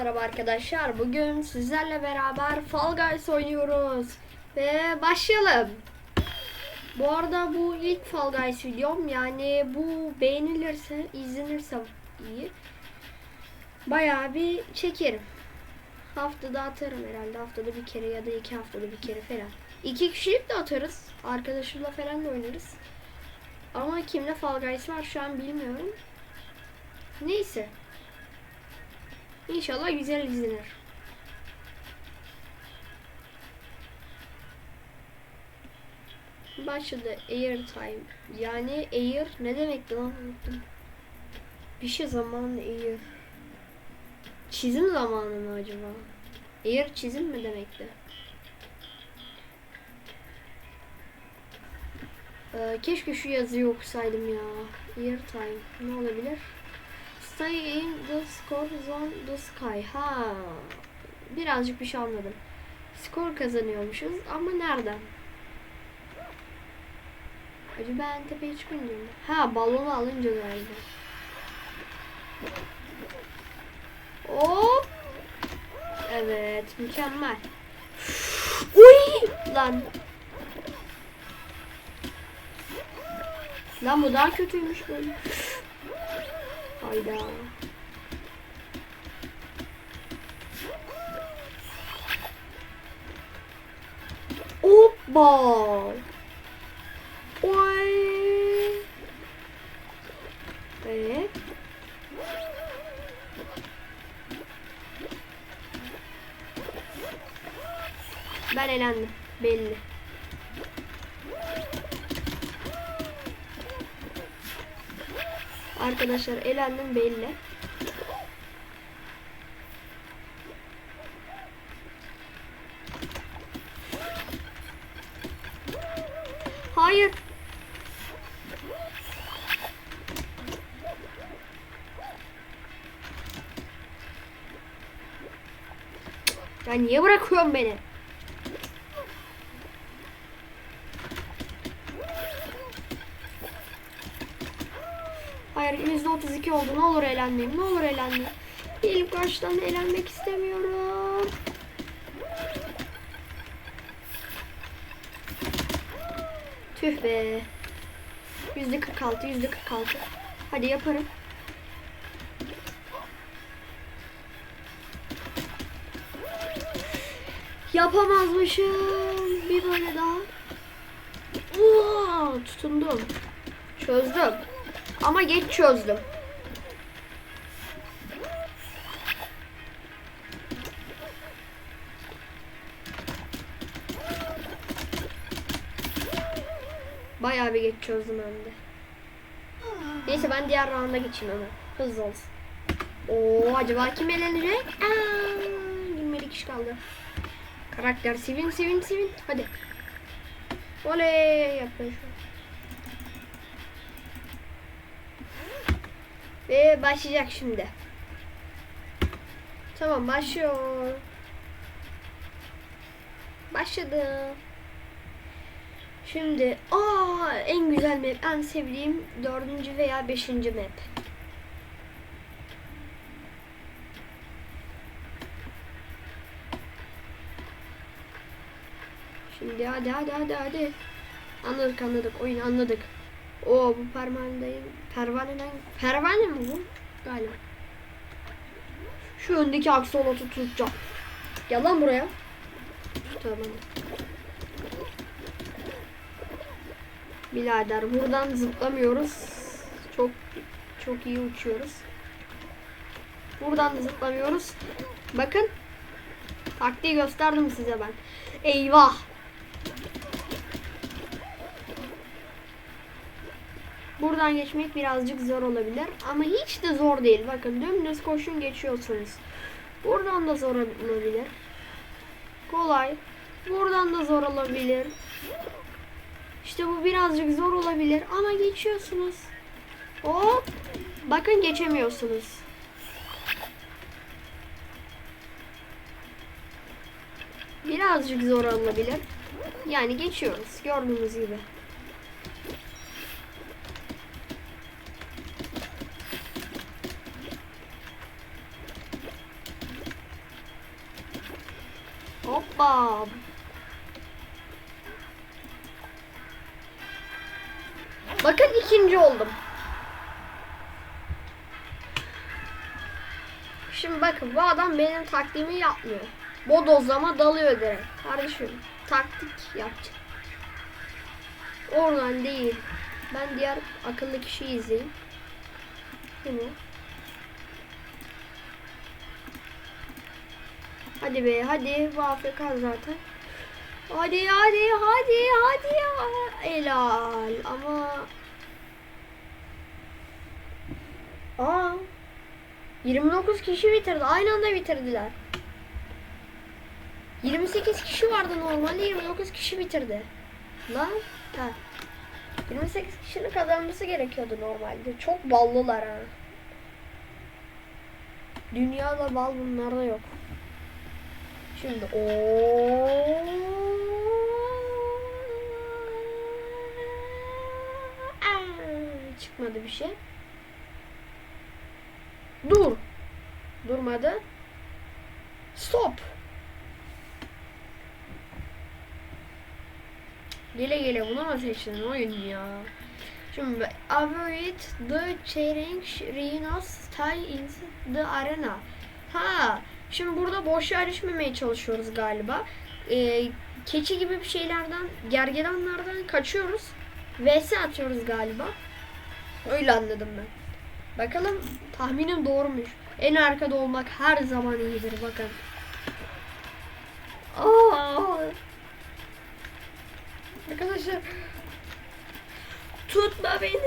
merhaba arkadaşlar. Bugün sizlerle beraber Fall Guys oynuyoruz. Ve başlayalım. Bu arada bu ilk Fall Guys videom. Yani bu beğenilirse, izlenirse iyi. Bayağı bir çekerim. Haftada atarım herhalde. Haftada bir kere ya da iki haftada bir kere falan. İki kişilik de atarız. Arkadaşımla falan da oynarız. Ama kimle Fall Guys var şu an bilmiyorum. Neyse. İnşallah güzel izlenir. Başladı airtime. Yani air ne demekti lan. Bir şey zamanı air. Çizim zamanı mı acaba? Air çizim mi demekti? Ee, keşke şu yazıyı okusaydım ya. Airtime ne olabilir? Stay in the score zone the sky. Ha. Birazcık bir şey anladım. Skor kazanıyormuşuz ama nereden? Acaba ben tepeye çıkınca mı? Ha balonu alınca galiba. Hop. Evet mükemmel. Uy lan. Lan bu daha kötüymüş böyle. Hayda. Hoppa. Oy. Evet. Ben elendim. Belli. Arkadaşlar elendim belli. Hayır. Ya niye bırakıyorsun beni? Hayır %32 oldu. Ne olur eğlenmeyeyim. Ne olur eğlenmeyeyim. İlk baştan eğlenmek istemiyorum. Tüh be. Yüzde 46, yüzde 46. Hadi yaparım. Yapamazmışım. Bir böyle daha. Oo, tutundum. Çözdüm. Ama geç çözdüm. Bayağı bir geç çözdüm hem de. Neyse ben diğer rounda geçeyim hemen. Hızlı olsun. Oo acaba kim elenecek? Aa, 21 kişi kaldı. Karakter sevin sevin sevin. Hadi. Oley yapıyor şu an. Ve başlayacak şimdi. Tamam başlıyor. Başladı. Şimdi aa en güzel map, en sevdiğim dördüncü veya beşinci map. Şimdi hadi hadi hadi hadi. Anladık anladık oyun anladık. Oo bu pervaneden pervaneden pervane mi bu? Galiba. Şu öndeki aksolotu tutacağım. Gel lan buraya. Tamam. Birader buradan zıplamıyoruz. Çok çok iyi uçuyoruz. Buradan da zıplamıyoruz. Bakın. Taktiği gösterdim size ben. Eyvah. Buradan geçmek birazcık zor olabilir. Ama hiç de zor değil. Bakın dümdüz koşun geçiyorsunuz. Buradan da zor olabilir. Kolay. Buradan da zor olabilir. İşte bu birazcık zor olabilir ama geçiyorsunuz. Hop. Bakın geçemiyorsunuz. Birazcık zor olabilir. Yani geçiyoruz gördüğünüz gibi. Şimdi bakın bu adam benim taktiğimi yapmıyor. Bodozlama dalıyor direkt. Kardeşim taktik yapacak. Oradan değil. Ben diğer akıllı kişiyi izleyeyim. O? Hadi be hadi bu Afrika zaten. Hadi hadi hadi hadi. Helal ama Aa 29 kişi bitirdi. Aynı anda bitirdiler. 28 kişi vardı normalde 29 kişi bitirdi. Lan ha. 28 kişinin kazanması gerekiyordu normalde. Çok ballılar ha. Dünyada bal bunlarda yok. Şimdi o çıkmadı bir şey. Dur. Durmadı. Stop. Gele gele mu seçtin oyun ya? Şimdi avoid the chairing arenas style in the arena. Ha, şimdi burada boş yer düşmemeye çalışıyoruz galiba. Ee, keçi gibi bir şeylerden, gergedanlardan kaçıyoruz. VS atıyoruz galiba. Öyle anladım ben. Bakalım tahminim doğrumuş. En arkada olmak her zaman iyidir bakın. Aa! Arkadaşlar tutma beni.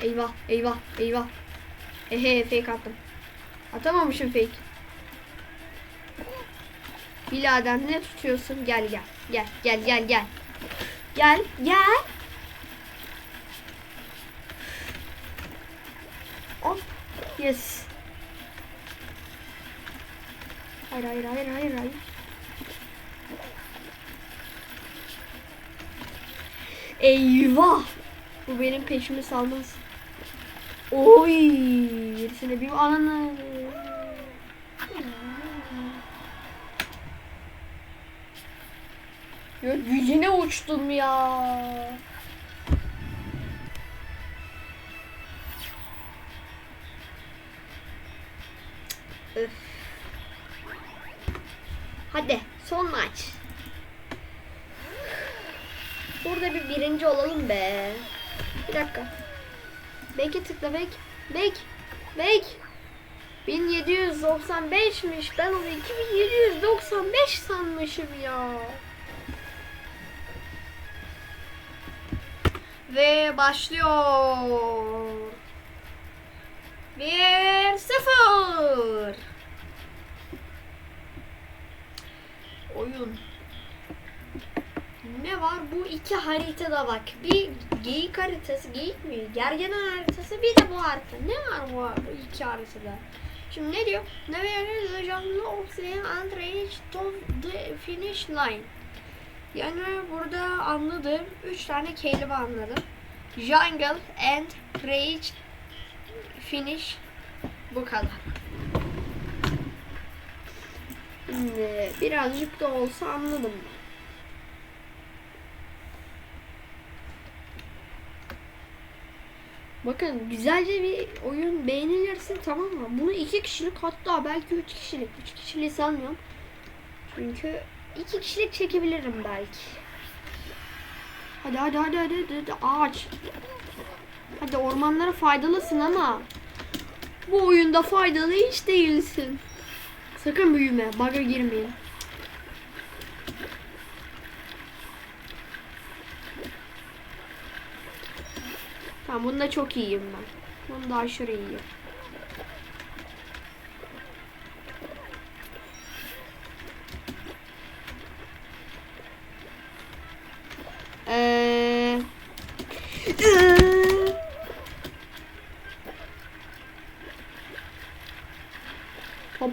Eyvah eyvah eyvah. Ehe fake attım. Atamamışım fake. Birader ne tutuyorsun? Gel gel. Gel gel gel gel. Gel gel. Hop. Yes. Hayır hayır hayır hayır hayır. Eyvah. Bu benim peşimi salmaz. Oy. Birisine bir ananı. Ya yüzüne uçtum ya. Öf. Hadi son maç. Burada bir birinci olalım be. Bir dakika. Beke tıkla bek. Bek. Bek. 1795'miş. Ben onu 2795 sanmışım ya. Ve başlıyor. 1 0 Oyun. Ne var? Bu iki haritada bak. Bir geyik haritası, geyik mi? Gergedan haritası, bir de bu harita. Ne var bu, bu iki haritada? Şimdi ne diyor? Navigate the jungle of the and reach to the finish line. Yani burada anladım. Üç tane kelime anladım. Jungle and reach finish bu kadar. Birazcık da olsa anladım. Bakın güzelce bir oyun beğenilirse tamam mı? Bunu iki kişilik hatta belki üç kişilik. Üç kişiliği sanmıyorum. Çünkü iki kişilik çekebilirim belki. Hadi hadi hadi, hadi, hadi. ağaç. Hadi ormanlara faydalısın ama bu oyunda faydalı hiç değilsin. Sakın büyüme, bug'a girmeyin. Tamam bunda çok iyiyim ben. Bunda aşırı iyiyim.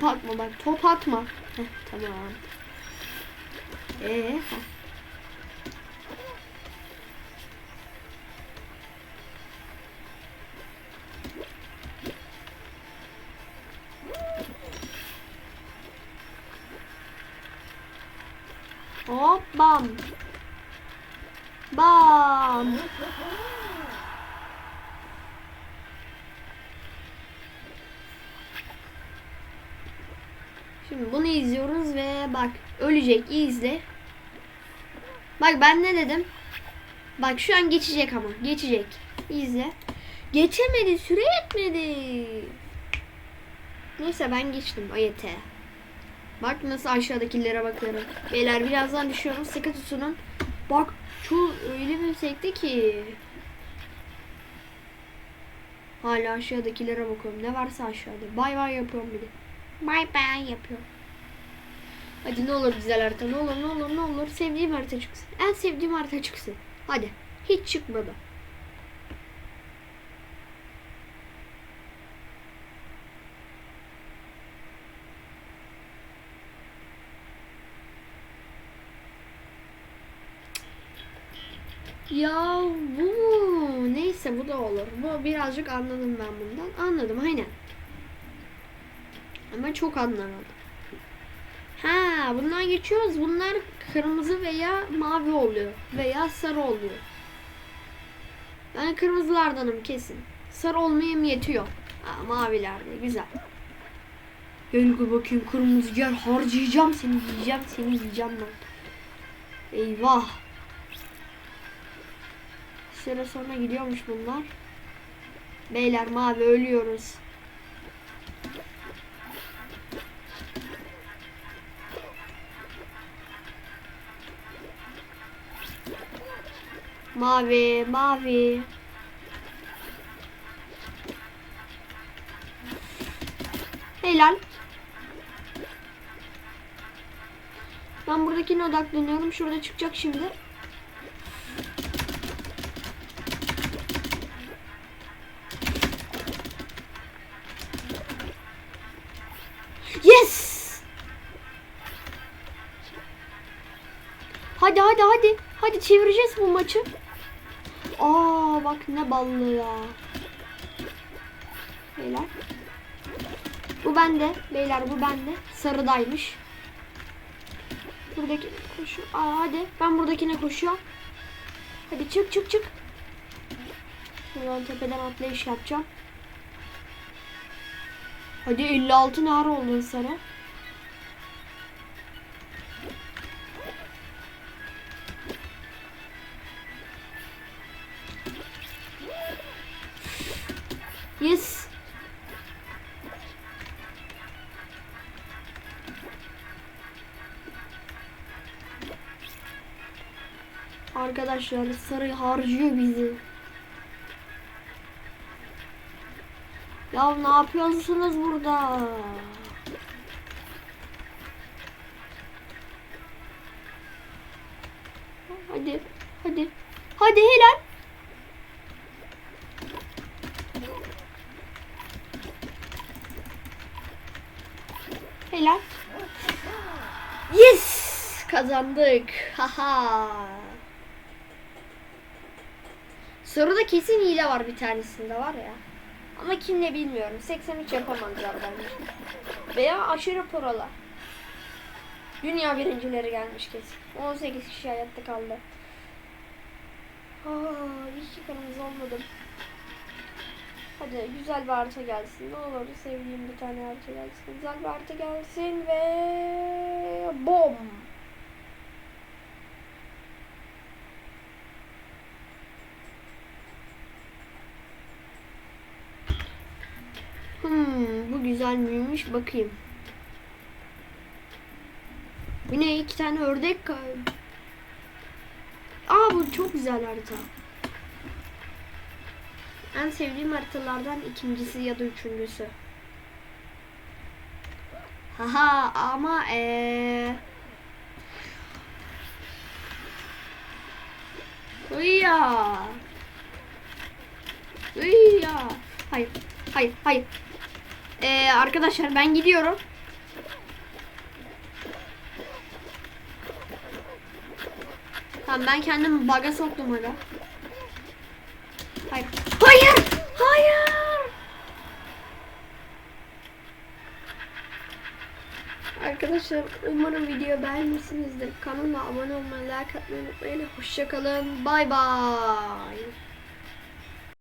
Top atma bak top atma. Heh, tamam. Ee, heh. Hop bam. Bam. Bunu izliyoruz ve bak ölecek iyi izle. Bak ben ne dedim? Bak şu an geçecek ama geçecek. İyi. Geçemedi süre yetmedi. Neyse ben geçtim ayete. Bak nasıl aşağıdakilere bakıyorum. Beyler birazdan düşüyorum sıkı tutunun. Bak şu öyle bir yüksekte ki. Hala aşağıdakilere bakıyorum. Ne varsa aşağıda. Bay bay yapıyorum bir de. Bay bay yapıyorum. Hadi ne olur güzel harita. Ne olur ne olur ne olur. Sevdiğim harita çıksın. En sevdiğim harita çıksın. Hadi. Hiç çıkmadı. Ya bu? Neyse bu da olur. Bu birazcık anladım ben bundan. Anladım aynen. Ama çok anlamadım. Ha, bundan geçiyoruz. Bunlar kırmızı veya mavi oluyor. Veya sarı oluyor. Ben kırmızılardanım kesin. Sarı olmayayım yetiyor. Ha, mavilerde güzel. Gel bakayım kırmızı gel harcayacağım seni yiyeceğim seni yiyeceğim ben. Eyvah. Süre sonra gidiyormuş bunlar. Beyler mavi ölüyoruz. Mavi, mavi. Helal. Ben buradakine odaklanıyorum. Şurada çıkacak şimdi. Yes! Hadi hadi hadi. Hadi çevireceğiz bu maçı. Aa bak ne ballı ya. Beyler. Bu bende. Beyler bu bende. Sarıdaymış. Buradaki koşu. Aa hadi. Ben buradakine koşuyorum. Hadi çık çık çık. Şuradan tepeden atlayış yapacağım. Hadi 56 nar oldun sarı. Arkadaşlar sarı harcıyor bizi. Ya ne yapıyorsunuz burada? Hadi, hadi. Hadi helal. Helal. Yes! Kazandık. Haha. Soruda kesin hile var bir tanesinde var ya. Ama kim ne bilmiyorum. 83 yapamadılar bence. Veya aşırı prolar. Dünya birincileri gelmiş kesin. 18 kişi hayatta kaldı. Aa, iyi ki kırmızı olmadım. Hadi güzel bir harita gelsin. Ne olur sevdiğim bir tane harita gelsin. Güzel bir harita gelsin ve bom. Hmm, bu güzel miymiş bakayım. Bu ne iki tane ördek Aa bu çok güzel harita. En sevdiğim haritalardan ikincisi ya da üçüncüsü. Haha ama eee Hıyya. Hıyya. Hayır. Hayır. Hayır. Ee, arkadaşlar ben gidiyorum. Tamam ben kendimi baga soktum hala. Hayır. Hayır. Hayır. Arkadaşlar umarım video beğenmişsinizdir. Kanala abone olmayı, like atmayı unutmayın. Hoşçakalın. Bay bay.